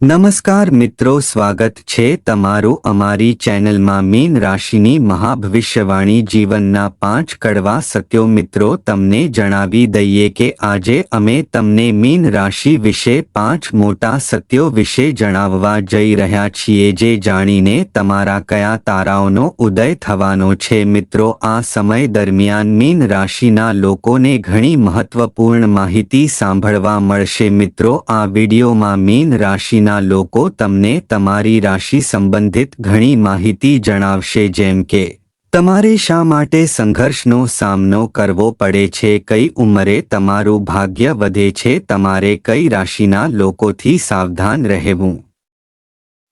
નમસ્કાર મિત્રો, સ્વાગત છે તમારું અમારી ચેનલમાં મીન રાશિની મહાભવિષ્યવાણી જીવનના પાંચ કડવા સત્યો. મિત્રો, તમને જણાવી દઈએ કે આજે અમે તમને મીન રાશિ વિશે પાંચ મોટા સત્યો વિશે જણાવવા જઈ રહ્યા છીએ, જે જાણીને તમારા કયા તારાઓનો ઉદય થવાનો છે. મિત્રો, આ સમય દરમિયાન મીન રાશિના લોકોને ઘણી મહત્વપૂર્ણ માહિતી સાંભળવા મળશે. મિત્રો, આ વિડીયોમાં મીન રાશિના લોકો તમને તમારી રાશિ સંબંધિત ઘણી માહિતી જણાવશે જેમ કે, તમારે શા માટે સંઘર્ષનો સામનો કરવો પડે છે, કઈ ઉંમરે તમારું ભાગ્ય વધે છે, તમારે કઈ રાશિના લોકોથી સાવધાન રહેવું?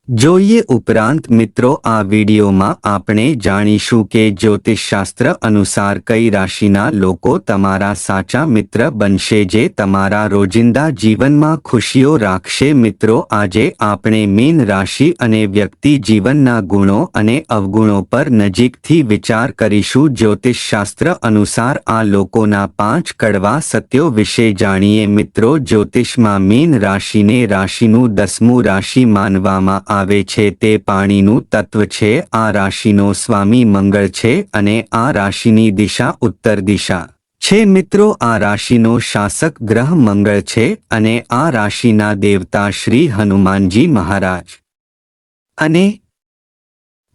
જોઈએ ઉપરાંત મિત્રો, આ વિડીયોમાં આપણે જાણીશું કે જ્યોતિષશાસ્ત્ર અનુસાર કઈ રાશિના લોકો તમારા સાચા મિત્ર બનશે જે તમારા રોજિંદા જીવનમાં ખુશીઓ રાખશે. મિત્રો, આજે આપણે મીન રાશિ અને વ્યક્તિ જીવનના ગુણો અને અવગુણો પર નજીકથી વિચાર કરીશું. જ્યોતિષશાસ્ત્ર અનુસાર આ લોકોના પાંચ કડવા સત્યો વિશે જાણીએ. મિત્રો, જ્યોતિષમાં મીન રાશિને રાશિનું દસમું રાશિ માનવામાં આવે છે તે પાણીનું તત્વ છે, આ રાશિનો સ્વામી મંગળ છે અને આ રાશિની દિશા ઉત્તર દિશા છે. મિત્રો, આ રાશિનો શાસક ગ્રહ મંગળ છે અને આ રાશિના દેવતા શ્રી હનુમાનજી મહારાજ. અને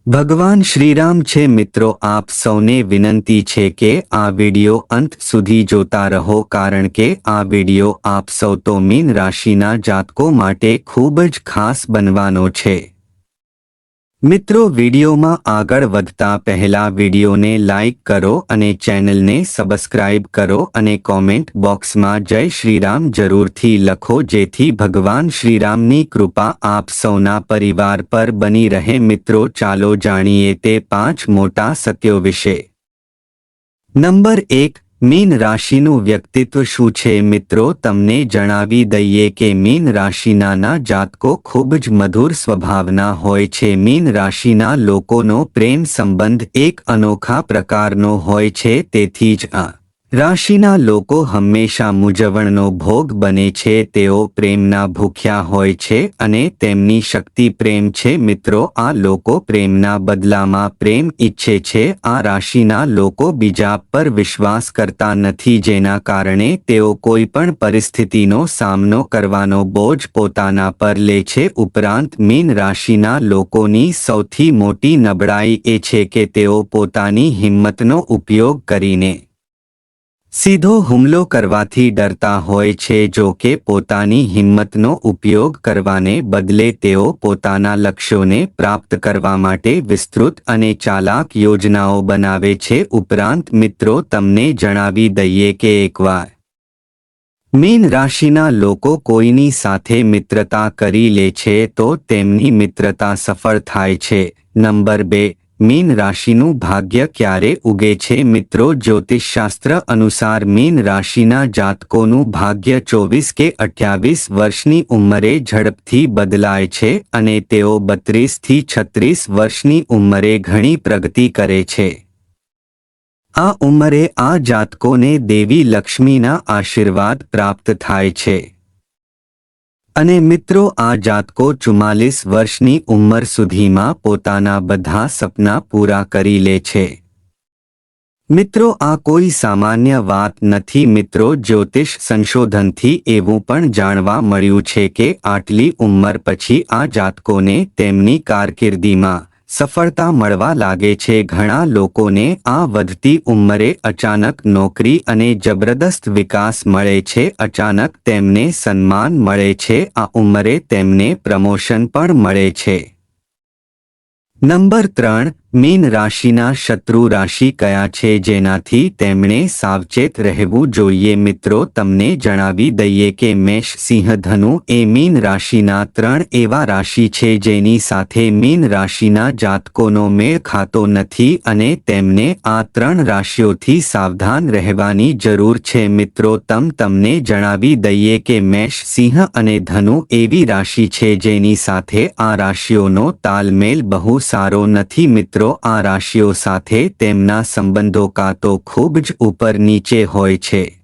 ભગવાન શ્રીરામ છે મિત્રો, આપ સૌને વિનંતી છે કે આ વિડિયો અંત સુધી જોતા રહો કારણ કે આ વિડિયો આપ સૌ તો મીન રાશિના જાતકો માટે ખૂબ જ ખાસ બનવાનો છે. મિત્રો, વિડીયોમાં આગળ વધતા પહેલા વિડીયોને લાઇક કરો અને ચેનલને સબસ્ક્રાઇબ કરો અને કોમેન્ટ બોક્સમાં જય શ્રીરામ જરૂરથી લખો, જેથી ભગવાન શ્રીરામની કૃપા આપ સૌના પરિવાર પર બની રહે. મિત્રો, ચાલો જાણીએ તે પાંચ મોટા સત્યો વિશે. નંબર એક મીન રાશિનું વ્યક્તિત્વ શું છે મિત્રો? તમને જણાવી દઈએ કે મીન રાશિનાના જાતકો ખૂબ જ મધુર સ્વભાવના હોય છે. મીન રાશિના લોકોનો પ્રેમ સંબંધ એક અનોખા પ્રકારનો હોય છે. તેથી જ આ રાશિના લોકો હંમેશા મૂંઝવણનો ભોગ બને છે, તેઓ પ્રેમના ભૂખ્યા હોય છે અને તેમની શક્તિ પ્રેમ છે. મિત્રો, આ લોકો પ્રેમના બદલામાં પ્રેમ ઈચ્છે છે. આ રાશિના લોકો બીજા પર વિશ્વાસ કરતા નથી, જેના કારણે તેઓ કોઈ પણ પરિસ્થિતિનો સામનો કરવાનો બોજ પોતાના પર લે છે. ઉપરાંત, મીન રાશિના લોકોની સૌથી મોટી નબળાઈ એ છે કે તેઓ પોતાની હિંમતનો ઉપયોગ કરીને સીધો હુમલો કરવાથી ડરતા હોય છે જો કે પોતાની હિંમતનો ઉપયોગ કરવાને બદલે તેઓ પોતાના લક્ષ્યોને પ્રાપ્ત કરવા માટે વિસ્તૃત અને ચાલાક યોજનાઓ બનાવે છે. ઉપરાંત મિત્રો, તમને જણાવી દઈએ કે એકવાર મીન રાશિના લોકો કોઈની સાથે મિત્રતા કરી લે છે તો તેમની મિત્રતા સફળ થાય છે. નંબર બે મીન રાશિનું ભાગ્ય ક્યારે ઉગે છે મિત્રો? જ્યોતિષશાસ્ત્ર અનુસાર મીન રાશિના જાતકોનું ભાગ્ય ચોવીસ કે અઠ્યાવીસ વર્ષની ઉંમરે ઝડપથી બદલાય છે અને તેઓ બત્રીસથી છત્રીસ વર્ષની ઉંમરે ઘણી પ્રગતિ કરે છે. આ ઉંમરે આ જાતકોને દેવી લક્ષ્મીના આશીર્વાદ પ્રાપ્ત થાય છે. અને મિત્રો, આ જાતકો ચુમ્માલીસ વર્ષની ઉંમર સુધીમાં પોતાના બધા સપના પૂરા કરી લે છે. મિત્રો, આ કોઈ સામાન્ય વાત નથી મિત્રો, જ્યોતિષ સંશોધનથી એવું પણ જાણવા મળ્યું છે કે આટલી ઉંમર પછી આ જાતકોને તેમની કારકિર્દીમાં સફળતા મળવા લાગે છે. ઘણા લોકોને આ વધતી ઉંમરે અચાનક નોકરી અને જબરદસ્ત વિકાસ મળે છે. અચાનક તેમને સન્માન મળે છે. આ ઉંમરે તેમને પ્રમોશન પણ મળે છે. નંબર ત્રણ મીન રાશિના શત્રુ રાશિ કયા છે જેનાથી તેમણે સાવચેત રહેવું જોઈએ? મિત્રો, તમને જણાવી દઈએ કે મેષ સિંહ ધનુ એ મીન રાશિના ત્રણ એવા રાશિ છે જેની સાથે મીન રાશિના જાતકોનો મેળ ખાતો નથી અને તેમને આ ત્રણ રાશિઓથી સાવધાન રહેવાની જરૂર છે. મિત્રો, તમ તમને જણાવી દઈએ કે મેષ સિંહ અને ધનુ એવી રાશિ છે જેની સાથે આ રાશિઓનો તાલમેલ બહુ સારો નથી. મિત્રો મિત્રો આ રાશિઓ સાથે તેમના સંબંધો કાં તો ખૂબ જ ઉપર નીચે હોય છે.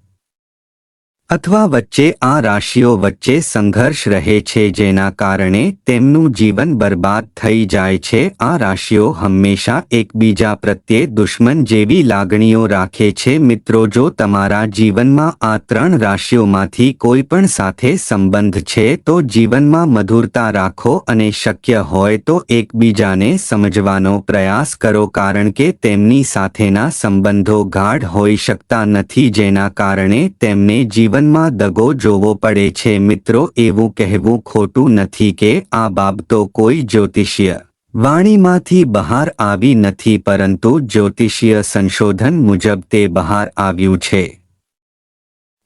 અથવા વચ્ચે આ રાશિઓ વચ્ચે સંઘર્ષ રહે છે જેના કારણે તેમનું જીવન બરબાદ થઈ જાય છે. આ રાશિઓ હંમેશા એકબીજા પ્રત્યે દુશ્મન જેવી લાગણીઓ રાખે છે. મિત્રો, જો તમારા જીવનમાં આ ત્રણ રાશિઓમાંથી કોઈ પણ સાથે સંબંધ છે, તો જીવનમાં મધુરતા રાખો અને શક્ય હોય તો એકબીજાને સમજવાનો પ્રયાસ કરો, કારણ કે તેમની સાથેના સંબંધો ગાઢ હોઈ શકતા નથી, જેના કારણે તેમને જીવનમાં દગો જોવો પડે છે મિત્રો, એવું કહેવું ખોટું નથી કે આ બાબતો કોઈ જ્યોતિષીય વાણીમાંથી બહાર આવી નથી, પરંતુ જ્યોતિષીય સંશોધન મુજબ તે બહાર આવ્યું છે.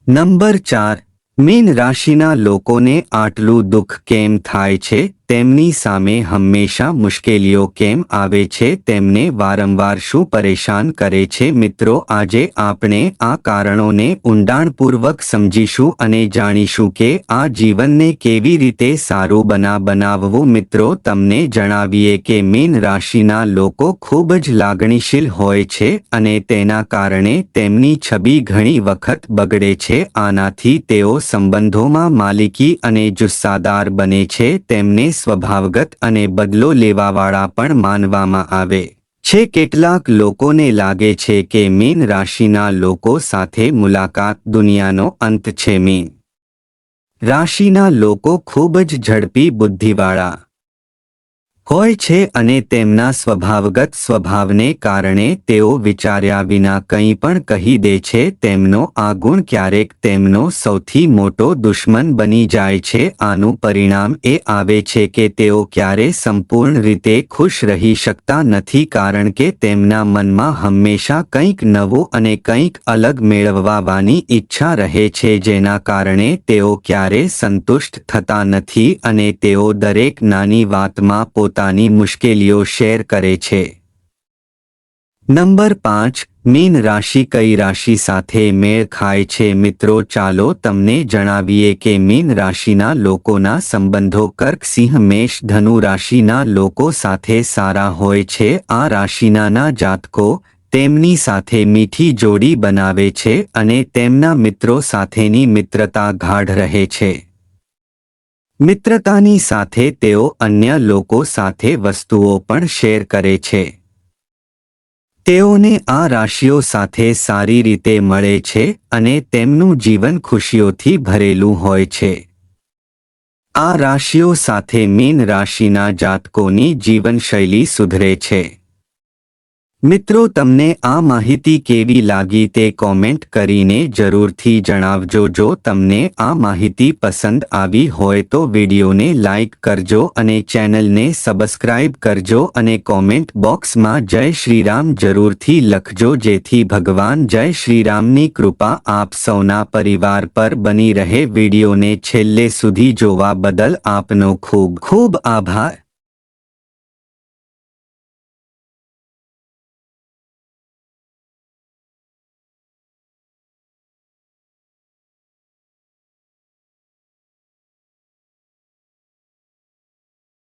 નંબર ચાર, મીન રાશિના લોકોને આટલું દુઃખ કેમ થાય છે? તેમની સામે હંમેશા મુશ્કેલીઓ કેમ આવે છે, તેમને વારંવાર શું પરેશાન કરે છે? મિત્રો, આજે આપણે આ કારણોને ઊંડાણપૂર્વક સમજીશું અને જાણીશું કે આ જીવનને કેવી રીતે સારું બના બનાવવું. મિત્રો, તમને જણાવીએ કે મીન રાશિના લોકો ખૂબ જ લાગણીશીલ હોય છે અને તેના કારણે તેમની છબી ઘણી વખત બગડે છે. આનાથી તેઓ સંબંધોમાં માલિકી અને જુસ્સાદાર બને છે. તેમને સ્વભાવગત અને બદલો લેવાવાળા પણ માનવામાં આવે છે. કેટલાક લોકોને લાગે છે કે મીન રાશિના લોકો સાથે મુલાકાત દુનિયાનો અંત છે મીન. રાશિના લોકો ખૂબ જ ઝડપી બુદ્ધિવાળા હોય છે અને તેમના સ્વભાવગત સ્વભાવને કારણે તેઓ વિચાર્યા વિના કંઈ પણ કહી દે છે, તેમનો આ ગુણ ક્યારેક તેમનો સૌથી મોટો દુશ્મન બની જાય છે. આનું પરિણામ એ આવે છે કે તેઓ ક્યારે સંપૂર્ણ રીતે ખુશ રહી શકતા નથી કારણ કે તેમના મનમાં હંમેશા કંઈક નવું અને કંઈક અલગ મેળવવાની ઈચ્છા રહે છે, જેના કારણે તેઓ ક્યારે સંતુષ્ટ થતા નથી અને તેઓ દરેક નાની વાતમાં પોતાની મુશ્કેલીઓ શેર કરે છે. નંબર પાંચ, મીન રાશિ કઈ રાશિ સાથે મેળ ખાય છે? મિત્રો, ચાલો તમને જણાવીએ કે મીન રાશિના લોકોના સંબંધો, કર્ક સિંહ, મેષ, ધનુ રાશિના લોકો સાથે સારા હોય છે. આ રાશિનાના જાતકો તેમની સાથે મીઠી જોડી બનાવે છે અને તેમના મિત્રો સાથેની મિત્રતા ગાઢ રહે છે. મિત્રતાની સાથે તેઓ અન્ય લોકો સાથે વસ્તુઓ પણ શેર કરે છે. તેઓને આ રાશિઓ સાથે સારી રીતે મળે છે અને તેમનું જીવન ખુશીઓથી ભરેલું હોય છે. આ રાશિઓ સાથે મીન રાશિના જાતકોની જીવનશૈલી સુધરે છે. મિત્રો, તમને આ માહિતી કેવી લાગી તે કોમેન્ટ કરીને જરૂરથી જણાવજો. જો તમને આ માહિતી પસંદ આવી હોય તો વિડીયોને લાઇક કરજો અને ચેનલને સબસ્ક્રાઇબ કરજો અને કોમેન્ટ બોક્સમાં જય શ્રીરામ જરૂરથી લખજો. જેથી ભગવાન જય શ્રીરામની કૃપા આપ સૌના પરિવાર પર બની રહે. વિડીયોને છેલ્લે સુધી જોવા બદલ આપનો ખૂબ ખૂબ આભાર.